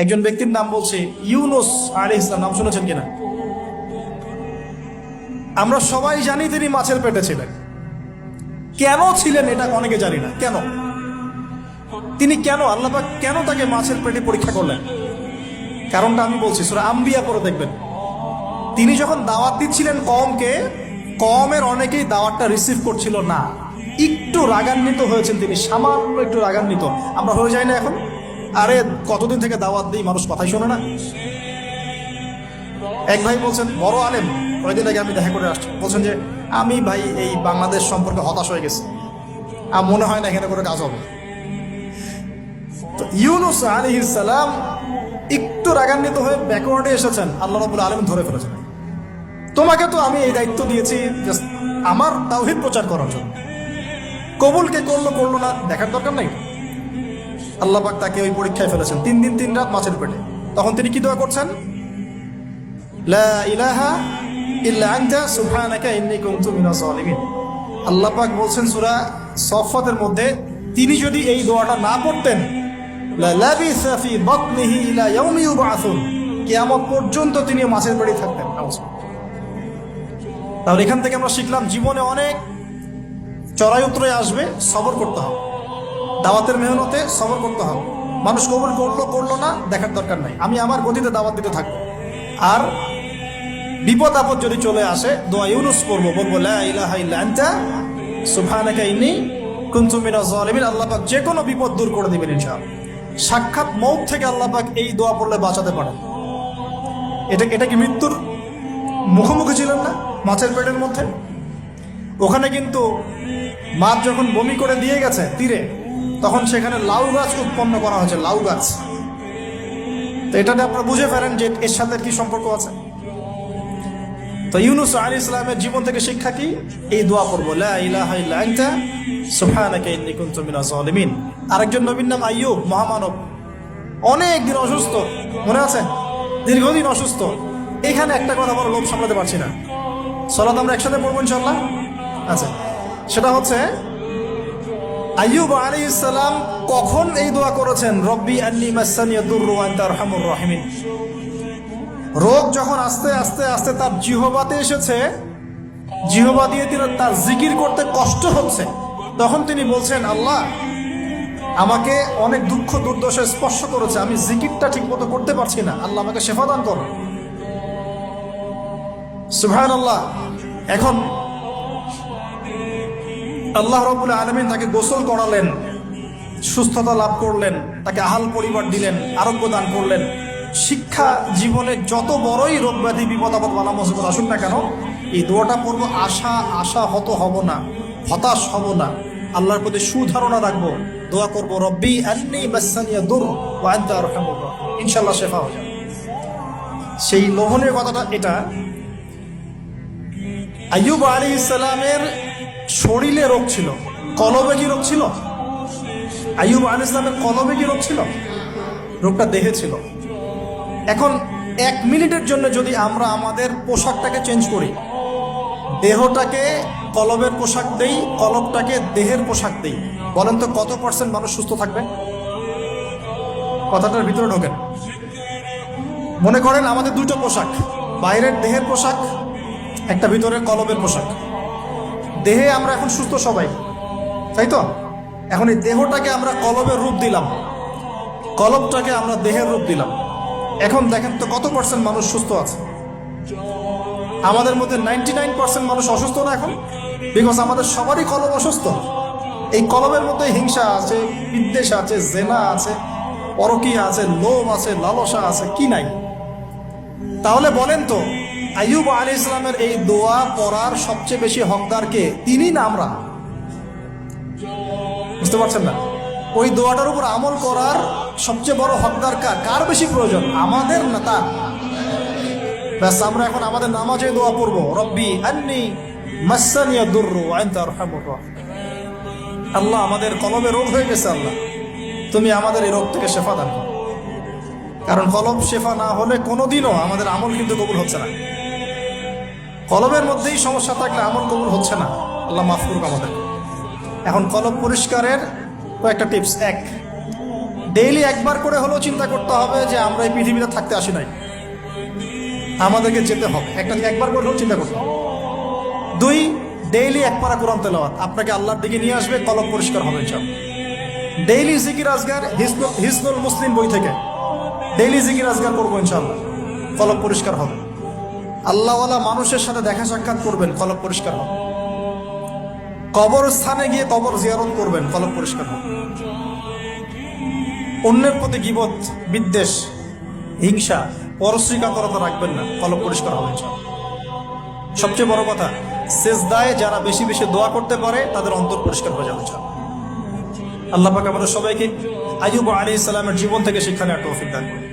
একজন ব্যক্তির নাম বলছে ইউনুস আলী ইসলাম নাম শুনেছেন কিনা? আমরা সবাই জানি তিনি মাছের পেটে ছিলেন। কেন ছিলেন এটা অনেকে জানি না। কেন? তিনি কেন, আল্লাহ কেন তাকে মাছের পেটে পরীক্ষা করলেন? কারণটা আমি বলছি, সুরা আম্বিয়া পরে দেখবেন। তিনি যখন দাওয়াত দিচ্ছিলেন কমকে কমের অনেকেই দাওয়াতটা রিসিভ করছিল না। একটু রাগান্বিত হয়েছেন তিনি, সামান্য একটু রাগান্বিত। আমরা হয়ে যাই না এখন? আরে কতদিন থেকে দাওয়াত দিই, মানুষ কথাই শোনে না। এক ভাই বলছেন, বড় আলেম কয়েকদিন আগে আমি দেখা করে আসছি। বলছেন যে, আমি ভাই এই বাংলাদেশ সম্পর্কে হতাশ হয়ে গেছি। আর মনে হয় না এখানে করে কাজ হবে। ইউনুস আলী সালাম একটু রাগান্বিত হয়ে ব্যাকওয়ার্ডে এসেছেন। আল্লাহ রবুল আলম ধরে ফেলেছেন। তোমাকে তো আমি এই দায়িত্ব দিয়েছি আমার তাওহিদ প্রচার করার জন্য। কবুলকে করল করল না, দেখার দরকার নাই? আল্লাহ পাক তাকে ওই পরীক্ষায় ফেলেছেন। তিন দিন, তিন রাত মাছের পেটে। তখন তিনি কি দোয়া করছেন? লা ইলাহা ইল্লা আনতা, সুবহানাকা ইন্নী কুনতু মিনাজ জালিমিন আল্লাহ পাক বলছেন, সূরা সফাতের মধ্যে তিনি যদি এই দোয়াটা না পড়তেন কিয়ামত পর্যন্ত তিনি মাছের পেটে থাকতেন। তাহলে এখান থেকে আমরা শিখলাম, জীবনে অনেক চড়াই উত্তরে আসবে, সবর করতে হবে। দাওয়াতের মেহনতে সবর করতে হবে। মানুষ কবুল করল করল না, দেখার দরকার নাই। আমি আমার গতিতে দাওয়াত দিতে থাকব। আর বিপদ আপদ যদি চলে আসে, দোয়া ইউনুস করব বলব, লা ইলাহা ইল্লা আনতা, সুবহানাকা ইন্নী কুনতু মিনাজ জালিমিন আল্লাহ পাক যে কোনো বিপদ দূর করে দিবেন ইনশাআল্লাহ। সাক্ষাৎ মৌত থেকে আল্লাহ পাক এই দোয়া পড়লে বাঁচাতে পারেন। এটা এটা কি মৃত্যুর মুখোমুখি ছিলেন না, মাছের পেটের মধ্যে? ওখানে কিন্তু মাছ যখন বমি করে দিয়ে গেছে তীরে তখন সেখানে লাউ গাছ উৎপন্ন করা হয়েছে, লাউ গাছ। তো এটাতে আপনারা বুঝে ফেলেন যে এর সাথে কি সম্পর্ক আছে। তো ইউনুস আলী ইসলামের জীবন থেকে শিক্ষা কি? এই দোয়া জালিমিন আরেকজন নবীর নাম আইয়ুব মহামানব। অনেক দিন অসুস্থ, মনে আছে? দীর্ঘদিন অসুস্থ। এখানে একটা কথা বড় লোভ সামলাতে পারছি না। সলাত আমরা একসাথে পড়ব ইনশাল্লাহ আচ্ছা। সেটা হচ্ছে আইয়ুব আলী ইসলাম কখন এই দোয়া করেছেন? রব্বি আন্নি মাসানিয়া দুর্রু আনতা আরহামুর রাহিমিন। রোগ যখন আস্তে আস্তে আস্তে তার জিহবাতে এসেছে, জিহবা দিয়ে তিনি তার জিকির করতে কষ্ট হচ্ছে, তখন তিনি বলছেন, আল্লাহ, আমাকে অনেক দুঃখ দুর্দশা স্পর্শ করেছে, আমি জিকিরটা ঠিক মতো করতে পারছি না। আল্লাহ আমাকে শেফা দান করো। সুহান আল্লাহ এখন আল্লাহ রবুল্লা আলমিন তাকে গোসল করালেন, সুস্থতা লাভ করলেন, তাকে আহাল পরিবার দিলেন, আরোগ্য দান করলেন। শিক্ষা জীবনে যত বড়ই রোগ ব্যাধি বিপদ, আপদ, বালা, মুসিবত আসুন না কেন, এই দোয়াটা পড়ব, আশা আশা হত হব না, হতাশ হব না। আল্লাহর প্রতি সুধারণা রাখব, দোয়া করব, রব্বি আন্নি বাসানিয়া দূর রহমুর ইনশাল্লাহ শেফা হয়ে যাবে। সেই লোভনের কথাটা এটা, আইয়ুব আলী ইসলামের শরীরে রোগ ছিল। কলবে কি রোগ ছিল? আইয়ুব আল ইসলামের কলবে কি রোগ ছিল? রোগটা দেহে ছিল। এখন এক মিনিটের জন্য যদি আমরা আমাদের পোশাকটাকে চেঞ্জ করি, দেহটাকে কলবের পোশাক দেই, কলবটাকে দেহের পোশাক দেই, বলেন তো কত পার্সেন্ট মানুষ সুস্থ থাকবে? কথাটার ভিতরে ঢোকেন। মনে করেন আমাদের দুটো পোশাক, বাইরের দেহের পোশাক, একটা ভিতরের কলবের পোশাক। দেহে আমরা এখন সুস্থ সবাই। তাই তো? এখন এই দেহটাকে আমরা কলবের রূপ দিলাম। কলবটাকে আমরা দেহের রূপ দিলাম। এখন দেখেন তো কত পার্সেন্ট মানুষ সুস্থ আছে। আমাদের মধ্যে নাইনটি নাইন পার্সেন্ট মানুষ অসুস্থ না এখন? বিকজ আমাদের সবারই কলব অসুস্থ। এই কলবের মধ্যে হিংসা আছে, বিদ্বেষ আছে, জেনা আছে, পরকীয়া আছে, লোভ আছে, লালসা আছে, কি নাই? তাহলে বলেন তো আইয়ুব আলী ইসলামের এই দোয়া পড়ার সবচেয়ে বেশি হকদারকে তিনি না আমরা। বুঝতে পারছেন না? ওই দোয়াটার উপর আমল করার সবচেয়ে বড় হকদার কার? কার বেশি প্রয়োজন? আমাদের না তার? ব্যাস, আমরা এখন আমাদের নামাজে দোয়া পড়ব। রব্বি আন্নি মাসানিয়া আল্লাহ আমাদের কলমে রোগ হয়ে গেছে, আল্লাহ। তুমি আমাদের এই রোগ থেকে শেফা দান করো। কারণ কলম শেফা না হলে কোনোদিনও আমাদের আমল কিন্তু কবুল হচ্ছে না। কলবের মধ্যেই সমস্যা থাকলে আমল কবুল হচ্ছে না। আল্লাহ মাফ করুক আমাদের। এখন কলব পরিষ্কারের কয়েকটা টিপস। এক ডেইলি একবার করে হলেও চিন্তা করতে হবে যে আমরা এই পৃথিবীতে থাকতে আসি নাই। আমাদেরকে যেতে হবে। একটা একবার করে হলেও চিন্তা করতে হবে। দুই ডেইলি এক পারা কোরআন তেলাওয়াত। আপনাকে আল্লাহর দিকে নিয়ে আসবে কলম পরিষ্কার হবে চাপ ডেইলি জিকির আজগার হিসনুল মুসলিম বই থেকে। ডেইলি জিকির আজগার করব ইনশাআল্লাহ। কলম পরিষ্কার হবে। আল্লাহওয়ালা মানুষের সাথে দেখা সাক্ষাৎ করবেন কলম পরিষ্কার হবে। কবর স্থানে গিয়ে কবর জিয়ারত করবেন কলম পরিষ্কার হবে। অন্যের প্রতি গিবত, বিদ্বেষ, হিংসা পরশ্রীকাতরতা রাখবেন না কলম পরিষ্কার হবে সবচেয়ে বড় কথা শেষ সেজদায় যারা বেশি বেশি দোয়া করতে পারে, তাদের অন্তর পরিষ্কার হয়ে যাবে। আল্লাহ পাক আমাদের সবাইকে আইয়ুব আলী ইসলামের জীবন থেকে শিক্ষা নেওয়ার তৌফিক দান